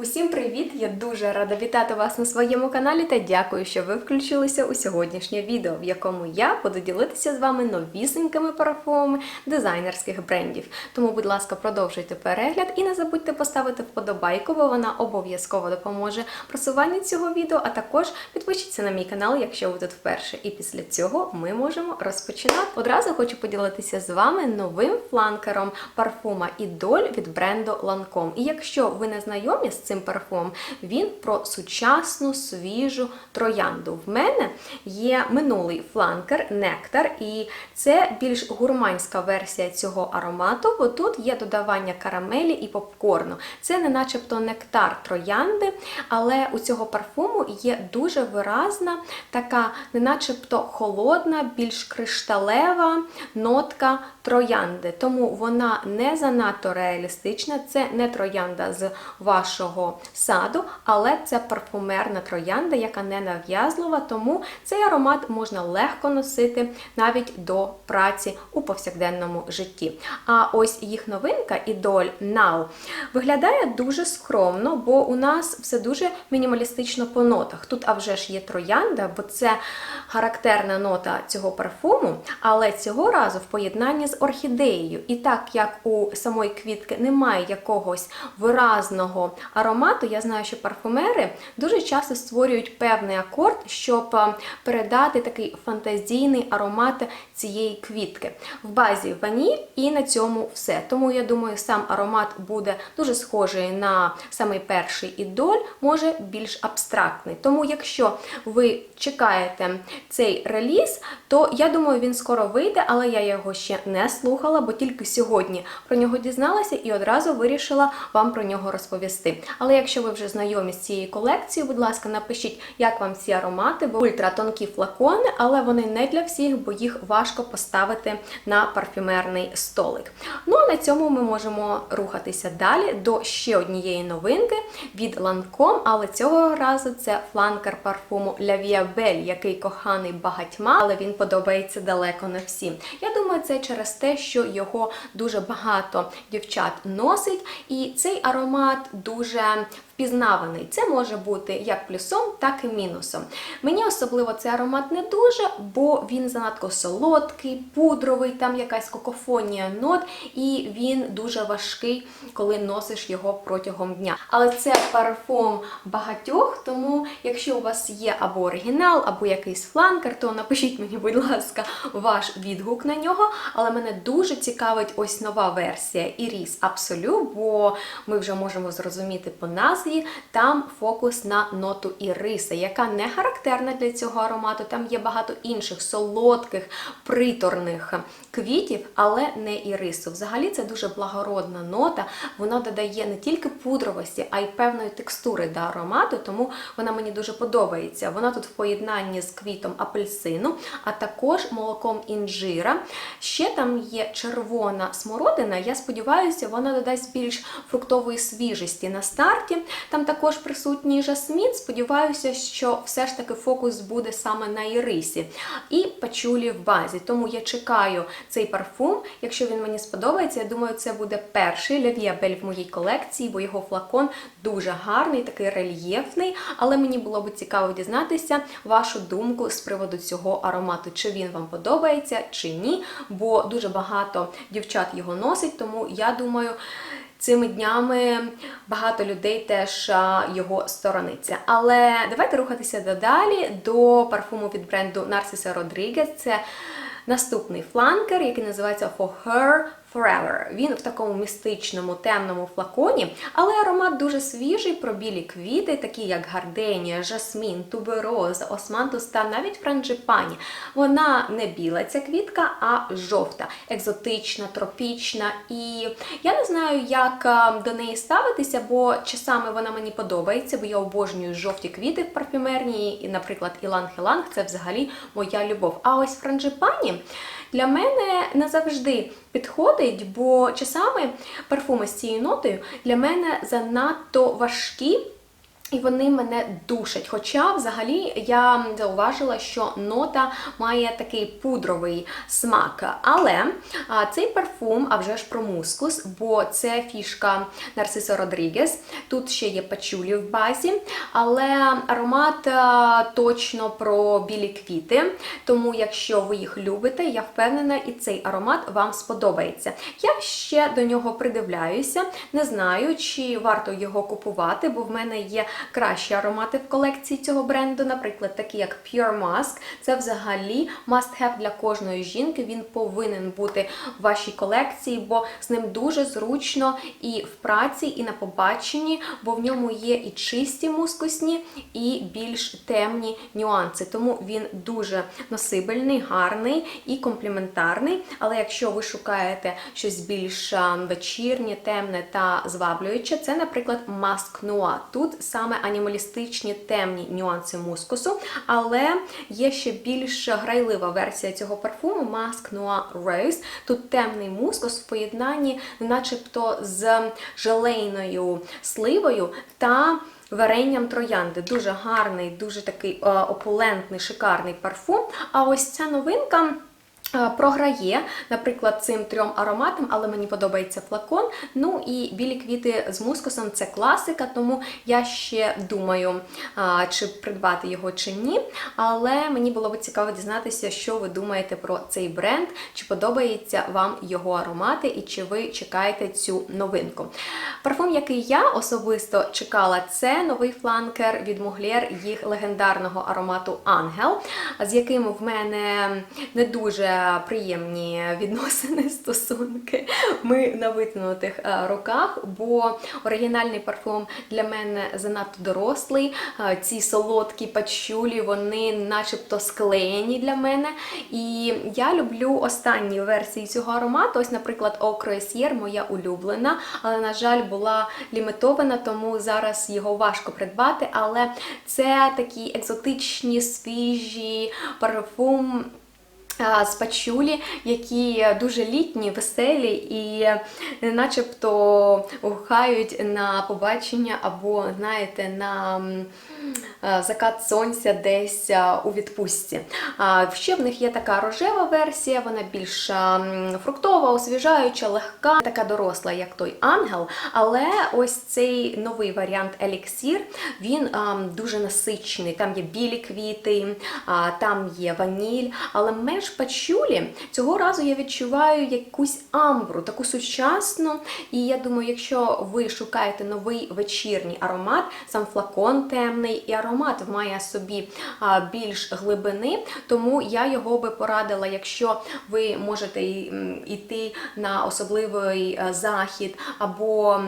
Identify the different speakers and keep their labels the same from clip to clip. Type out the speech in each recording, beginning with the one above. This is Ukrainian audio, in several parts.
Speaker 1: Усім привіт! Я дуже рада вітати вас на своєму каналі та дякую, що ви включилися у сьогоднішнє відео, в якому я буду ділитися з вами новісенькими парфумами дизайнерських брендів. Тому, будь ласка, продовжуйте перегляд і не забудьте поставити вподобайку, бо вона обов'язково допоможе просуванню цього відео. А також підпишіться на мій канал, якщо ви тут вперше. І після цього ми можемо розпочинати. Одразу хочу поділитися з вами новим фланкером парфума Ідоль від бренду Lancome. І якщо ви не знайомі з цим парфумом, він про сучасну свіжу троянду. В мене є минулий фланкер Нектар, і це більш гурманська версія цього аромату, бо тут є додавання карамелі і попкорну. Це не начебто нектар троянди, але у цього парфуму є дуже виразна, така, не начебто холодна, більш кришталева нотка троянди. Тому вона не занадто реалістична, це не троянда з вашого саду, але це парфумерна троянда, яка не нав'язлива, тому цей аромат можна легко носити навіть до праці у повсякденному житті. А ось їх новинка Idol Now виглядає дуже скромно, бо у нас все дуже мінімалістично по нотах. Тут а вже ж є троянда, бо це характерна нота цього парфуму, але цього разу в поєднанні з орхідеєю. І так як у самої квітки немає якогось виразного аромату, я знаю, що парфумери дуже часто створюють певний акорд, щоб передати такий фантазійний аромат цієї квітки. В базі ваніль і на цьому все. Тому я думаю, сам аромат буде дуже схожий на самий перший ідоль, може більш абстрактний. Тому, якщо ви чекаєте цей реліз, то я думаю, він скоро вийде, але я його ще не слухала, бо тільки сьогодні про нього дізналася і одразу вирішила вам про нього розповісти. Але якщо ви вже знайомі з цією колекцією, будь ласка, напишіть, як вам ці аромати, бо ультратонкі флакони, але вони не для всіх, бо їх важко поставити на парфюмерний столик. Ну а на цьому ми можемо рухатися далі до ще однієї новинки від Lancome, але цього разу це фланкер парфуму La Vie Belle, який коханий багатьма, але він подобається далеко не всім. Я думаю, це через те, що його дуже багато дівчат носить, і цей аромат дуже Um. Впізнаваний. Це може бути як плюсом, так і мінусом. Мені особливо цей аромат не дуже, бо він занадто солодкий, пудровий, там якась какофонія нот, і він дуже важкий, коли носиш його протягом дня. Але це парфум багатьох, тому якщо у вас є або оригінал, або якийсь фланкер, то напишіть мені, будь ласка, ваш відгук на нього. Але мене дуже цікавить ось нова версія Iris Absolu, бо ми вже можемо зрозуміти по назві, там фокус на ноту іриса, яка не характерна для цього аромату. Там є багато інших солодких, приторних квітів, але не ірису. Взагалі це дуже благородна нота. Вона додає не тільки пудровості, а й певної текстури до аромату, тому вона мені дуже подобається. Вона тут в поєднанні з квітом апельсину, а також молоком інжира. Ще там є червона смородина. Я сподіваюся, вона додасть більш фруктової свіжості на старті. Там також присутній жасмін. Сподіваюся, що все ж таки фокус буде саме на ірисі. І пачулі в базі. Тому я чекаю цей парфум. Якщо він мені сподобається, я думаю, це буде перший Левіабель в моїй колекції, бо його флакон дуже гарний, такий рельєфний. Але мені було б цікаво дізнатися вашу думку з приводу цього аромату, чи він вам подобається, чи ні. Бо дуже багато дівчат його носить, тому я думаю. Цими днями багато людей теж його сторониться. Але давайте рухатися додалі до парфуму від бренду Narciso Rodriguez. Це наступний фланкер, який називається For Her Forever. Він в такому містичному темному флаконі, але аромат дуже свіжий про білі квіти, такі як гарденія, жасмін, тубероза, османтус та навіть франджипані. Вона не біла ця квітка, а жовта, екзотична, тропічна. І я не знаю, як до неї ставитися, бо часами вона мені подобається, бо я обожнюю жовті квіти в парфюмернії, і, наприклад, іланг-іланг це взагалі моя любов. А ось франджипані для мене не завжди підходить, бо часами парфуми з цією нотою для мене занадто важкі. І вони мене душать. Хоча, взагалі, я зауважила, що нота має такий пудровий смак. Але а, цей парфум, а вже ж про мускус, бо це фішка Нарцисо Родрігес. Тут ще є пачулі в базі, але аромат а, точно про білі квіти. Тому, якщо ви їх любите, я впевнена, і цей аромат вам сподобається. Я ще до нього придивляюся, не знаю, чи варто його купувати, бо в мене є кращі аромати в колекції цього бренду, наприклад, такі як Pure Mask. Це взагалі must-have для кожної жінки. Він повинен бути в вашій колекції, бо з ним дуже зручно і в праці, і на побаченні, бо в ньому є і чисті мускусні, і більш темні нюанси. Тому він дуже носибельний, гарний і компліментарний. Але якщо ви шукаєте щось більш вечірнє, темне та зваблююче, це, наприклад, Mask Noir. Тут саме анімалістичні темні нюанси мускусу, але є ще більш грайлива версія цього парфуму Mask Noir Rose. Тут темний мускус в поєднанні, начебто з желейною сливою та Варенням троянди дуже гарний, дуже такий е, опулентний, шикарний парфум. А ось ця новинка. Е, Програє, наприклад, цим трьом ароматам, але мені подобається флакон. Ну і білі квіти з мускусом це класика, тому я ще думаю, чи придбати його чи ні. Але мені було б цікаво дізнатися, що ви думаєте про цей бренд, чи подобається вам його аромати, і чи ви чекаєте цю новинку. Парфум, який я особисто чекала, це новий фланкер від Муглєр, їх легендарного аромату Ангел, з яким в мене не дуже приємні відносини, стосунки. Ми на витягнутих е, руках, бо оригінальний парфум для мене занадто дорослий. Е, Ці солодкі пачулі, вони начебто склеєні для мене. І я люблю останні версії цього аромату. Ось, наприклад, Окроесьєр, моя улюблена, але, на жаль, була лімітована, тому зараз його важко придбати. Але це такі екзотичні, свіжі парфум. А, З пачулі, які дуже літні, веселі і е, начебто гухають на побачення або, знаєте, на е, закат сонця десь е, у відпустці. Ще в них є така рожева версія, вона більш фруктова, освіжаюча, легка, така доросла, як той ангел. Але ось цей новий варіант еліксір, він дуже насичений. Там є білі квіти, там є ваніль, але меж пачулі цього разу я відчуваю якусь амбру, таку сучасну. І я думаю, якщо ви шукаєте новий вечірній аромат, сам флакон темний, і аромат має собі більш глибини, тому я його би порадила, якщо ви можете йти на особливий е, захід або.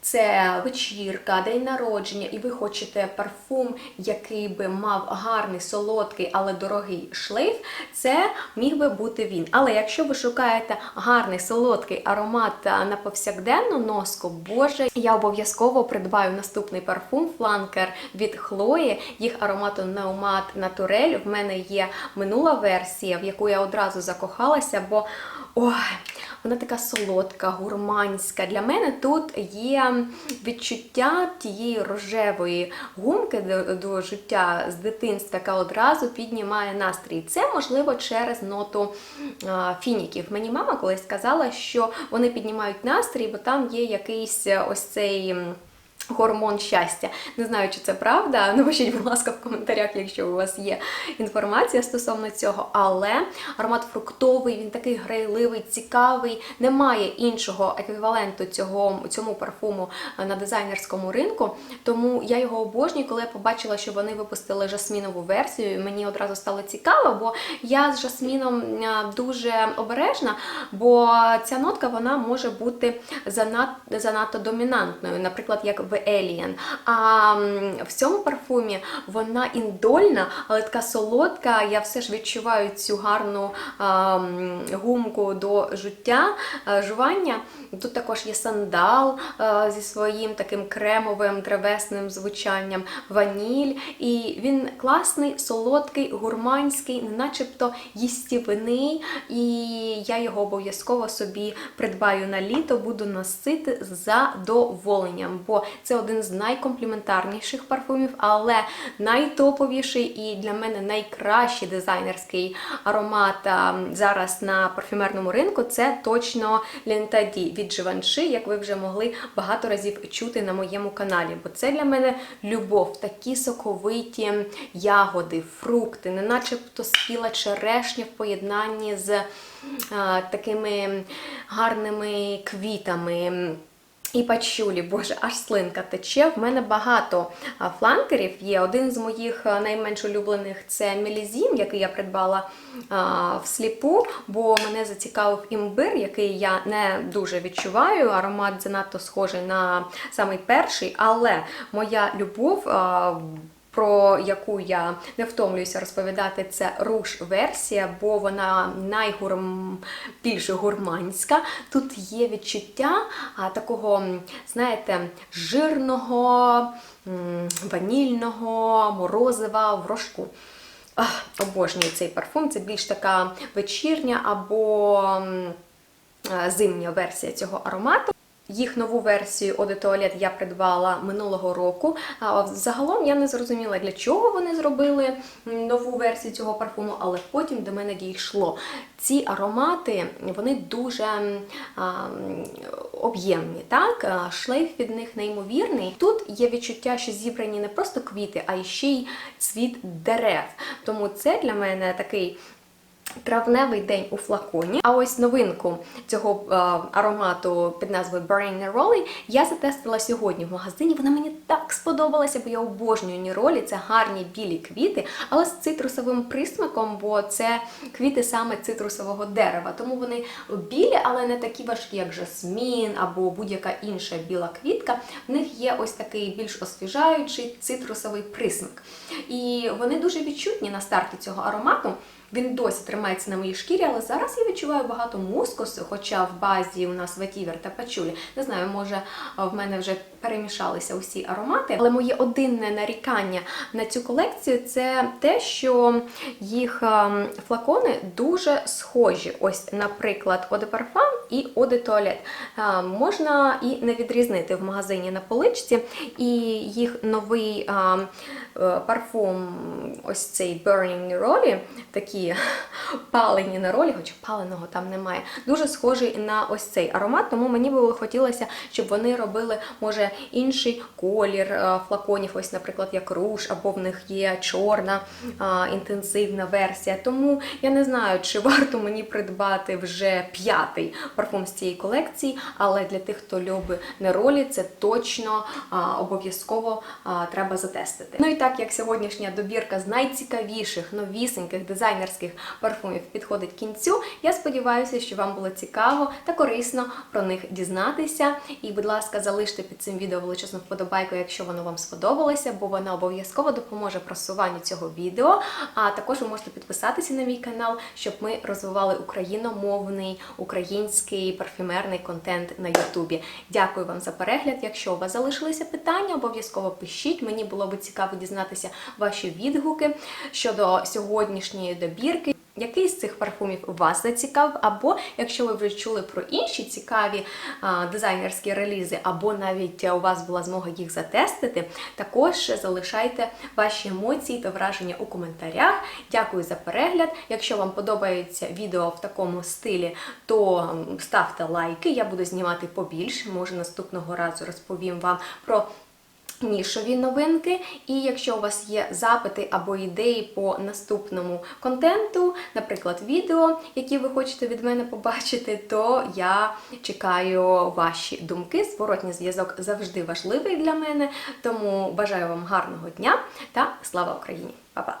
Speaker 1: Це вечірка, день народження, і ви хочете парфум, який би мав гарний, солодкий, але дорогий шлейф, це міг би бути він. Але якщо ви шукаєте гарний, солодкий аромат на повсякденну носку, боже, я обов'язково придбаю наступний парфум фланкер від Хлої, їх аромату Неумат Натурель. В мене є минула версія, в яку я одразу закохалася, бо ой, вона така солодка, гурманська. Для мене тут є відчуття тієї рожевої гумки до, до життя з дитинства, яка одразу піднімає настрій. Це можливо через ноту а, фініків. Мені мама колись сказала, що вони піднімають настрій, бо там є якийсь е, ось цей. Гормон щастя. Не знаю, чи це правда. Напишіть, будь ласка, в коментарях, якщо у вас є інформація стосовно цього. Але аромат фруктовий, він такий грайливий, цікавий. Немає іншого еквіваленту цього, цьому парфуму на дизайнерському ринку. Тому я його обожнюю, коли я побачила, що вони випустили жасмінову версію. Мені одразу стало цікаво, бо я з жасміном дуже обережна, бо ця нотка вона може бути занадто, занадто домінантною, наприклад, як в Alien. А в цьому парфумі вона індольна, але така солодка. Я все ж відчуваю цю гарну а, гумку до жуття, а, жування. Тут також є сандал а, зі своїм таким кремовим древесним звучанням, ваніль. І він класний, солодкий, гурманський, начебто їстівний. І я його обов'язково собі придбаю на літо, буду носити задоволенням, бо Це один з найкомпліментарніших парфумів, але найтоповіший і для мене найкращий дизайнерський аромат зараз на парфюмерному ринку це точно Лентаді від Givenchy, як ви вже могли багато разів чути на моєму каналі. Бо це для мене любов, такі соковиті ягоди, фрукти, не начебто спіла черешня в поєднанні з а, такими гарними квітами. І пачулі, боже, аж слинка тече. В мене багато фланкерів є. Один з моїх найменш улюблених це мілізім, який я придбала а, всліпу, бо мене зацікавив імбир, який я не дуже відчуваю. Аромат занадто схожий на самий перший, але моя любов. А, про яку я не втомлююся розповідати, це руш-версія, бо вона найгурм... більш гурманська. Тут є відчуття такого, знаєте, жирного, ванільного, морозива в рожку. Ах, обожнюю цей парфум. Це більш така вечірня або е, зимня версія цього аромату. Їх нову версію de Toilette я придбала минулого року. А загалом я не зрозуміла, для чого вони зробили нову версію цього парфуму, але потім до мене дійшло. Ці аромати вони дуже об'ємні. Так, шлейф від них неймовірний. Тут є відчуття, що зібрані не просто квіти, а ще й цвіт дерев. Тому це для мене такий Травневий день у флаконі. А ось новинку цього е, аромату під назвою Burning Neroli я затестила сьогодні в магазині. Вона мені так сподобалася, бо я обожнюю ніролі. Це гарні білі квіти, але з цитрусовим присмаком, бо це квіти саме цитрусового дерева. Тому вони білі, але не такі важкі, як жасмін або будь-яка інша біла квітка. В них є ось такий більш освіжаючий цитрусовий присмак. І вони дуже відчутні на старті цього аромату. Він досі тримається на моїй шкірі, але зараз я відчуваю багато мускусу, хоча в базі у нас ветівер та пачулі. Не знаю, може в мене вже перемішалися усі аромати. Але моє одинне нарікання на цю колекцію це те, що їх ем, флакони дуже схожі. Ось, наприклад, de Parfum і Eau de Toilette. Е, Можна і не відрізнити в магазині на поличці, і їх новий е, парфум, ось цей Burning Neroli, такі палені неролі, хоча паленого там немає, дуже схожий на ось цей аромат, тому мені би хотілося, щоб вони робили, може, інший колір е, флаконів, ось, наприклад, як руш, або в них є чорна інтенсивна версія. Тому я не знаю, чи варто мені придбати вже п'ятий парфум з цієї колекції, але для тих, хто любить неролі, це точно обов'язково треба затестити. Ну і так як сьогоднішня добірка з найцікавіших новісеньких дизайнерських парфумів підходить кінцю, я сподіваюся, що вам було цікаво та корисно про них дізнатися. І, будь ласка, залиште під цим відео величезну вподобайку, якщо воно вам сподобалося, бо воно обов'язково допоможе просуванню цього відео. А також ви можете підписатися на мій канал, щоб ми розвивали україномовний український парфюмерний контент на Ютубі. Дякую вам за перегляд. Якщо у вас залишилися питання, обов'язково пишіть. Мені було би цікаво дізнатися ваші відгуки щодо сьогоднішньої добірки. Який з цих парфумів вас зацікавив, або якщо ви вже чули про інші цікаві а, дизайнерські релізи, або навіть у вас була змога їх затестити, також залишайте ваші емоції та враження у коментарях. Дякую за перегляд. Якщо вам подобається відео в такому стилі, то ставте лайки. Я буду знімати побільше. Може наступного разу розповім вам про нішові новинки. І якщо у вас є запити або ідеї по наступному контенту, наприклад, відео, які ви хочете від мене побачити, то я чекаю ваші думки. Зворотній зв'язок завжди важливий для мене. Тому бажаю вам гарного дня та слава Україні! Па-па!